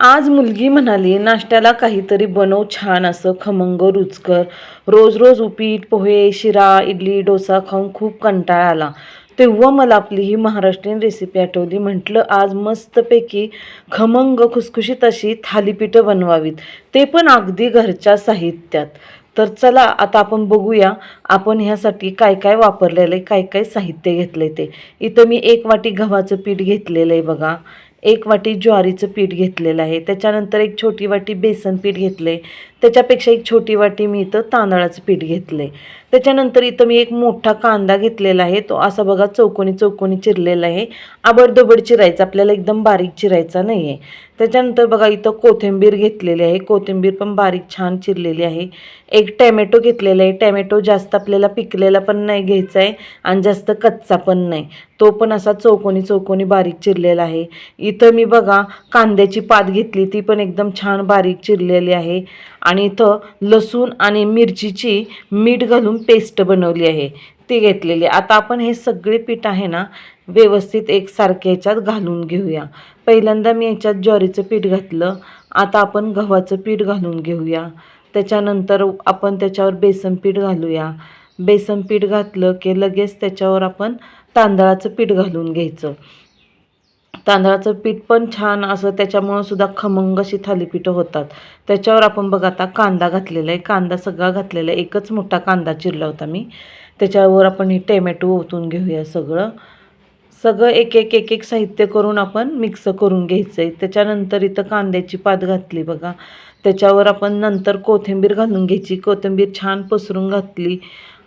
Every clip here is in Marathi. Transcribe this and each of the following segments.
आज मुलगी म्हणाली नाश्त्याला काहीतरी बनव छान असं खमंग रुचकर. रोज रोज उपीट पोहे शिरा इडली डोसा खाऊन खूप कंटाळा आला. तेव्हा मला आपली ही महाराष्ट्रीयन रेसिपी आठवली. म्हटलं आज मस्तपैकी खमंग खुसखुशीत अशी थालीपीठं बनवावीत. ते पण अगदी घरच्या साहित्यात. तर चला आता आपण बघूया आपण ह्यासाठी काय काय वापरलेलं आहे काय काय साहित्य घेतलं आहे ते. इथं मी एक वाटी गव्हाचं पीठ घेतलेलं आहे बघा. एक वाटी ज्वारीचं पीठ घेतलेलं आहे. त्याच्यानंतर एक छोटी वाटी बेसन पीठ घेतलं आहे त्याच्यापेक्षा एक छोटी वाटी मी इथं तांदळाचं पीठ घेतलं आहे त्याच्यानंतर इथं मी एक मोठा कांदा घेतलेला आहे. तो असा बघा चौकोनी चौकोनी चिरलेला आहे. आबडदोबड चिरायचा आपल्याला एकदम बारीक चिरायचा नाही आहे त्याच्यानंतर बघा इथं कोथिंबीर घेतलेली आहे. कोथिंबीर पण बारीक छान चिरलेली आहे. एक टॅमॅटो घेतलेला आहे. टॅमॅटो जास्त आपल्याला पिकलेला पण नाही घ्यायचा आहे आणि जास्त कच्चा पण नाही. तो पण असा चौकोनी चौकोनी बारीक चिरलेला आहे. इथं मी बघा कांद्याची पात घेतली ती पण एकदम छान बारीक चिरलेली आहे. आणि इथं लसूण आणि मिरचीची मीठ घालून पेस्ट बनवली आहे. ती घेतलेली. आता आपण हे सगळे पीठ आहे ना व्यवस्थित एकसारखे ह्याच्यात घालून घेऊया. पहिल्यांदा मी याच्यात ज्वारीचं पीठ घातलं. आता आपण गव्हाचं पीठ घालून घेऊया. त्याच्यानंतर आपण त्याच्यावर बेसन पीठ घालूया. बेसन पीठ घातलं की लगेच त्याच्यावर आपण तांदळाचं पीठ घालून घ्यायचं. तांदळाचं पीठ पण छान असं त्याच्यामुळं सुद्धा खमंग अशी थालीपीठं होतात. त्याच्यावर आपण बघा आता कांदा घातलेला आहे. कांदा सगळा घातलेला आहे. एकच मोठा कांदा चिरला होता मी. त्याच्यावर आपण हे टॅमॅटो ओतून घेऊया सगळं. सगळं एक एक एक एक साहित्य करून आपण मिक्स करून घ्यायचं आहे त्याच्यानंतर इथं कांद्याची पात घातली बघा. त्याच्यावर आपण नंतर कोथिंबीर घालून घ्यायची. कोथिंबीर छान पसरून घातली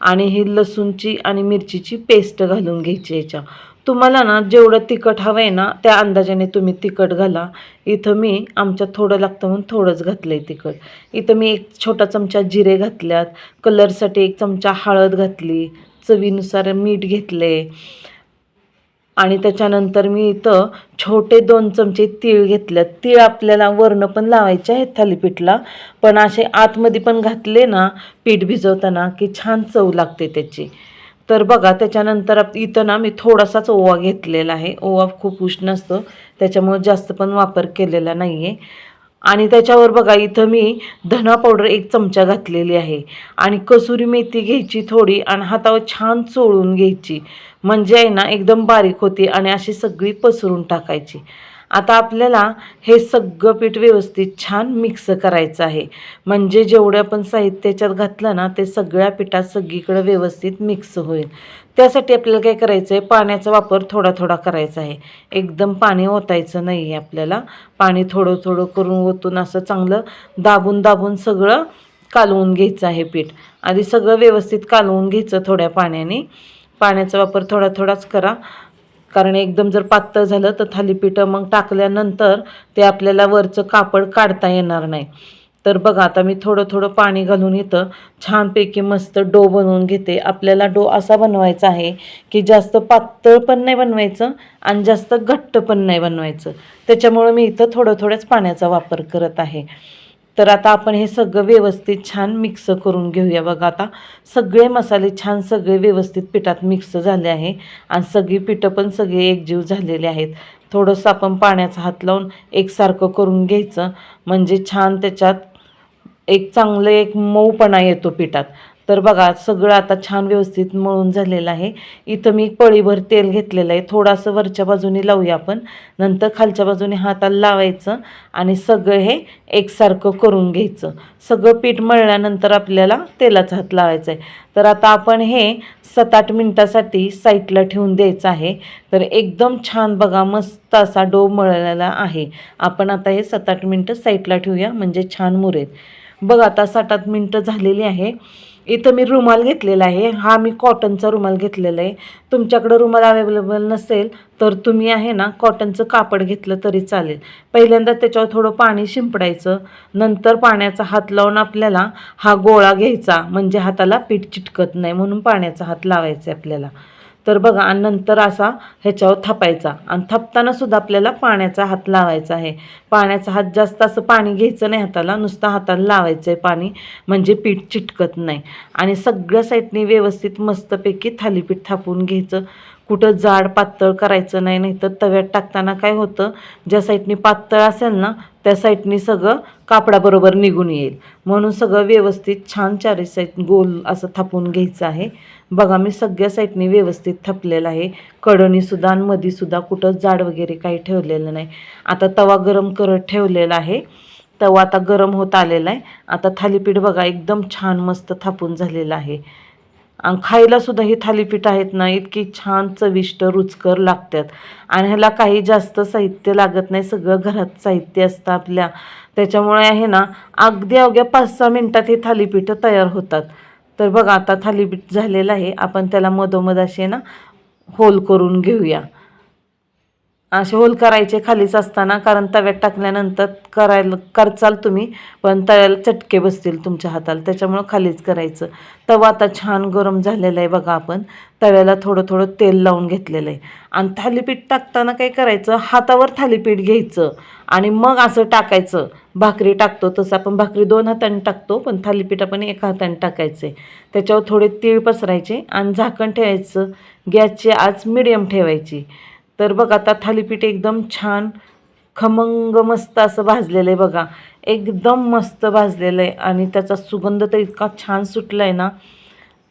आणि ही लसूणची आणि मिरचीची पेस्ट घालून घ्यायची याच्या. तुम्हाला ना जेवढं तिखट हवं आहे ना त्या अंदाजाने तुम्ही तिखट घाला. इथं मी आमच्यात थोडं लागतं म्हणून थोडंच घातलं आहे तिखट. इथं मी एक छोटा चमचा जिरे घातल्यात. कलरसाठी एक चमचा हळद घातली. चवीनुसार मीठ घेतले आणि त्याच्यानंतर मी इथं छोटे दोन चमचे तीळ घेतल्यात. तीळ आपल्याला वरणं पण लावायचे आहेत थालीपीठला. पण असे आतमध्ये पण घातले ना पीठ भिजवताना की छान चव लागते त्याची. तर बघा त्याच्यानंतर आप इथं ना मी थोडासाच ओवा घेतलेला आहे. ओवा खूप उष्ण असतो. त्याच्यामुळे जास्त पण वापर केलेला नाही आहे आणि त्याच्यावर बघा इथं मी धना पावडर एक चमचा घातलेली आहे. आणि कसुरी मेथी घ्यायची थोडी आणि हातावर छान चोळून घ्यायची. म्हणजे आहे ना एकदम बारीक होती आणि अशी सगळी पसरून टाकायची. आता आपल्याला हे सगळं पीठ व्यवस्थित छान मिक्स करायचं आहे. म्हणजे जेवढं आपण साहित्याच्यात घातलं ना ते सगळ्या पिठात सगळीकडं व्यवस्थित मिक्स होईल. त्यासाठी आपल्याला काय करायचं आहे पाण्याचा वापर थोडा थोडा करायचा आहे. एकदम पाणी ओतायचं नाही आहे आपल्याला. पाणी थोडं थोडं करून ओतून असं चांगलं दाबून दाबून सगळं कालवून घ्यायचं आहे पीठ. आधी सगळं व्यवस्थित कालवून घ्यायचं थोड्या पाण्याने. पाण्याचा वापर थोडा थोडाच करा. कारण एकदम जर पातळ झालं तर थालीपीठं मग टाकल्यानंतर ते आपल्याला वरचं कापड काढता येणार नाही. तर बघा आता मी थोडं थोडं पाणी घालून इथं छानपैकी मस्त डो बनवून घेते. आपल्याला डो असा बनवायचा आहे की जास्त पातळ पण नाही बनवायचं आणि जास्त घट्ट पण नाही बनवायचं. त्याच्यामुळं मी इथं थोडं थोड्याच पाण्याचा वापर करत आहे. तर आता आपण हे सगळं व्यवस्थित छान मिक्स करून घेऊया. बघा आता सगळे मसाले छान सगळे व्यवस्थित पिठात मिक्स झाले आहे आणि सगळी पिठं पण सगळे एकजीव झालेले आहेत. थोडंसं आपण पाण्याचा हात लावून एकसारखं करून घ्यायचं. म्हणजे छान त्याच्यात एक चांगलं एक मऊपणा येतो पिठात. तर बघा सगळं आता छान व्यवस्थित मळून झालेलं आहे. इथं मी पळीभर तेल घेतलेलं आहे. थोडंसं वरच्या बाजूने लावूया आपण. नंतर खालच्या बाजूने हाताला लावायचं आणि सगळं हे एकसारखं करून घ्यायचं. सगळं पीठ मळल्यानंतर आपल्याला तेलाचा हात लावायचा आहे. तर आता आपण हे सात आठ मिनटासाठी साईडला ठेवून द्यायचं आहे. तर एकदम छान बघा मस्त असा डो मळलेला आहे. आपण आता हे सात आठ मिनटं साईडला ठेवूया. म्हणजे छान मुरेल. बघा आता सात आठ मिनटं झालेली आहे. इथं मी रुमाल घेतलेला आहे. हा मी कॉटनचा रुमाल घेतलेला आहे. तुमच्याकडं रुमाल अवेलेबल नसेल तर तुम्ही आहे ना कॉटनचं कापड घेतलं तरी चालेल. पहिल्यांदा त्याच्यावर थोडं पाणी शिंपडायचं. नंतर पाण्याचा हात लावून आपल्याला हा गोळा घ्यायचा. म्हणजे हाताला पीठ चिटकत नाही म्हणून पाण्याचा हात लावायचा आहे आपल्याला. तर बघा आणि नंतर असा ह्याच्यावर थापायचा. आणि थापताना सुद्धा आपल्याला पाण्याचा हात लावायचा आहे. पाण्याचा हात जास्त असं पाणी घ्यायचं नाही हाताला नुसता हाताला लावायचं आहे पाणी म्हणजे पीठ चिटकत नाही. आणि सगळ्या साईडने व्यवस्थित मस्तपैकी थालीपीठ थापून घ्यायचं. कुठं जाड पातळ करायचं नाही नाही तर तव्यात टाकताना काय होतं ज्या साईडनी पातळ असेल ना त्या साईडनी सगळं कापडाबरोबर निघून येईल. म्हणून सगळं व्यवस्थित छान चारी साईड गोल असं थापून घ्यायचं आहे. बघा मी सगळ्या साईडनी व्यवस्थित थापलेलं आहे. कडणीसुद्धा आणि मधीसुद्धा कुठं जाड वगैरे काही ठेवलेलं नाही. आता तवा गरम करत ठेवलेला आहे. तवा आता गरम होत आलेला आहे. आता थालीपीठ बघा एकदम छान मस्त थापून झालेलं आहे. खायला सुद्धा ही थालीपीठ आहेत ना इतकी छान चविष्ट रुचकर लागतात. आणि ह्याला काही जास्त साहित्य लागत नाही सगळं घरात साहित्य असतं आपल्या. त्याच्यामुळे आहे ना अगदी अवघ्या पाच सहा मिनटात ही थालीपीठं तयार होतात. तर बघा आता थालीपीठ झालेलं आहे. आपण त्याला मधोमध असे ना होल करून घेऊया. असे होल करायचे खालीच असताना कारण तव्यात टाकल्यानंतर करायला करचाल तुम्ही पण तव्याला चटके बसतील तुमच्या हाताला त्याच्यामुळं खालीच करायचं. तवा आता छान गरम झालेला आहे बघा आपण. तव्याला थोडं थोडं तेल लावून घेतलेलं आहे. आणि थालीपीठ टाकताना काय करायचं? हातावर थालीपीठ घ्यायचं आणि मग असं टाकायचं. भाकरी टाकतो तसं आपण भाकरी दोन हाताने टाकतो पण थालीपीठ आपण एका हाताने टाकायचं आहे त्याच्यावर थोडे तीळ पसरायचे आणि झाकण ठेवायचं. गॅसची आज मिडियम ठेवायची. तर बघा आता थालीपीठ एकदम छान खमंग मस्त असं भाजलेलं आहे बघा. एकदम मस्त भाजलेलं आहे आणि त्याचा सुगंध तर इतका छान सुटला आहे ना.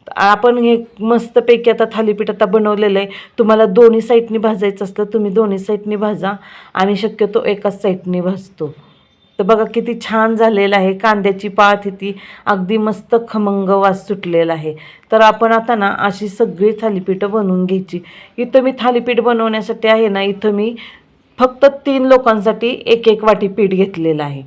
आपण हे मस्तपैकी आता थालीपीठ आता बनवलेलं आहे. तुम्हाला दोन्ही साईडनी भाजायचं असलं तुम्ही दोन्ही साईडनी भाजा आम्ही शक्यतो एकाच साईडनी भाजतो. तर बघा किती छान झालेलं आहे. कांद्याची पात ती. अगदी मस्त खमंग वास सुटलेला आहे. तर आपण आता ना अशी सगळी थालीपीठं बनवून घ्यायची. इथं मी थालीपीठ बनवण्यासाठी आहे ना इथं मी फक्त तीन लोकांसाठी एक एक वाटी पीठ घेतलेलं आहे.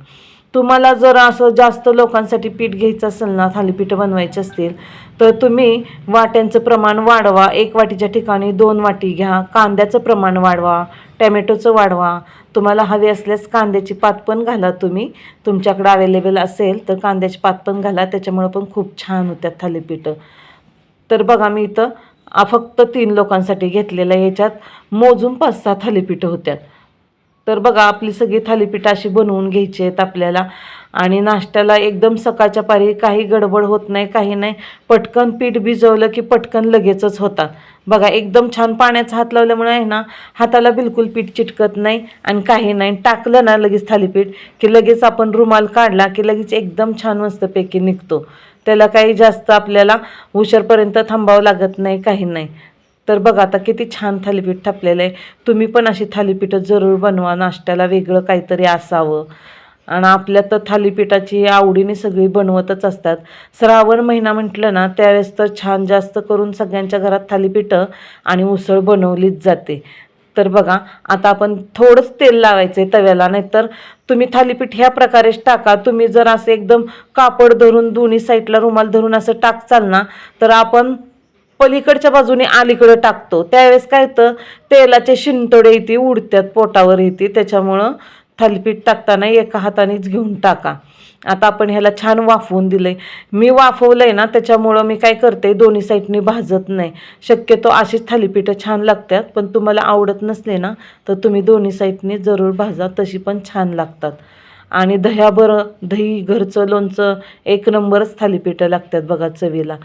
तुम्हाला जर असं जास्त लोकांसाठी पीठ घ्यायचं असेल ना थालीपीठं बनवायची असतील तर तुम्ही वाट्यांचं प्रमाण वाढवा. एक वाटीच्या ठिकाणी दोन वाटी घ्या. कांद्याचं प्रमाण वाढवा. टॅमॅटोचं वाढवा. तुम्हाला हवे असल्यास कांद्याची पात पण घाला तुम्ही. तुमच्याकडं अवेलेबल असेल तर कांद्याची पात पण घाला. त्याच्यामुळं पण खूप छान होत्यात थालीपीठं. तर बघा मी इथं फक्त तीन लोकांसाठी घेतलेलं आहे मोजून पाच सहा थालीपीठं होत्यात. तर बघा आपली सगळी थालीपीठ अशी बनवून घ्यायची आहेत आपल्याला. आणि नाश्त्याला एकदम सकाळच्या पारी काही गडबड होत नाही काही नाही. पटकन पीठ भिजवलं की पटकन लगेचच होतात. बघा एकदम छान पाण्याचा हात लावल्यामुळे आहे ना हाताला बिलकुल पीठ चिटकत नाही आणि काही नाही. टाकलं ना लगेच थालीपीठ की लगेच आपण रुमाल काढला की लगेच एकदम छान मस्तपैकी निघतो. त्याला काही जास्त आपल्याला उशीरपर्यंत थांबावं लागत नाही काही नाही. तर बघा आता किती छान थालीपीठ थापलेलं आहे. तुम्ही पण अशी थालीपीठं जरूर बनवा नाश्त्याला वेगळं काहीतरी असावं. आणि आपल्या तर थालीपीठाची आवडीने सगळी बनवतच असतात. श्रावण महिना म्हटलं ना त्यावेळेस तर छान जास्त करून सगळ्यांच्या घरात थालीपीठं आणि उसळ बनवलीच जाते. तर बघा आता आपण थोडंच तेल लावायचं आहे तव्याला नाहीतर तुम्ही थालीपीठ ह्या प्रकारेच टाका. तुम्ही जर असं एकदम कापड धरून दोन्ही साईडला रुमाल धरून असं टाकचाल ना तर आपण पलीकडच्या बाजूने अलीकडं टाकतो. त्यावेळेस काय होतं तेलाचे शिंतोडे इथे उडतात पोटावर येते. त्याच्यामुळं थालीपीठ टाकताना एका हातानेच घेऊन टाका. आता आपण ह्याला छान वाफवून दिलंय. मी वाफवलंय ना त्याच्यामुळं मी काय करते दोन्ही साईडनी भाजत नाही. शक्यतो अशीच थालीपीठं छान लागतात पण तुम्हाला आवडत नसले ना तर तुम्ही दोन्ही साईडनी जरूर भाजा तशी पण छान लागतात. आणि दह्याबरं दही घरचं लोणचं एक नंबरच थालीपीठं लागतात बघा चवीला.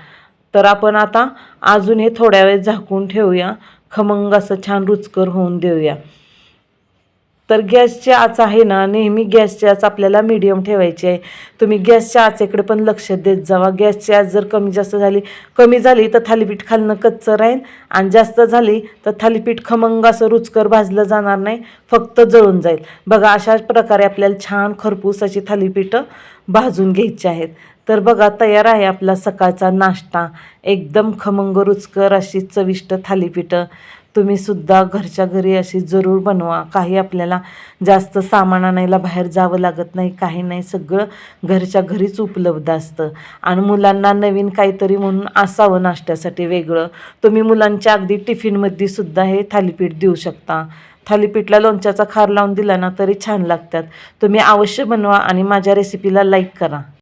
तर आपण आता अजून हे थोड्या वेळ झाकून ठेवूया. खमंग असं छान रुचकर होऊन देऊया. तर गॅसची आच आहे ना नेहमी गॅसची आच आपल्याला मीडियम ठेवायची आहे. तुम्ही गॅसच्या आचेकडे पण लक्ष देत जावा. गॅसची आच जर कमी जास्त झाली कमी झाली तर थालीपीठ खालनं कच्चं राहील आणि जास्त झाली तर थालीपीठ खमंग असं रुचकर भाजलं जाणार नाही फक्त जळून जाईल. बघा अशाच प्रकारे आपल्याला छान खरपूस अशी थालीपीठं भाजून घ्यायची आहेत. तर बघा तयार आहे आपला सकाळचा नाश्ता. एकदम खमंग रुचकर अशी चविष्ट थालीपीठं. तुम्ही सुद्धा घरच्या घरी अशी जरूर बनवा. काही आपल्याला जास्त सामान आणायला बाहेर जावं लागत नाही काही नाही. सगळं घरच्या घरीच उपलब्ध असतं. आणि मुलांना नवीन काहीतरी म्हणून असावं नाश्त्यासाठी वेगळं. तुम्ही मुलांच्या अगदी टिफिनमध्ये सुद्धा हे थालीपीठ देऊ शकता. थालीपीठला लोणच्याचा खार लावून दिला ना तरी छान लागतात. तुम्ही अवश्य बनवा आणि माझ्या रेसिपीला लाईक करा.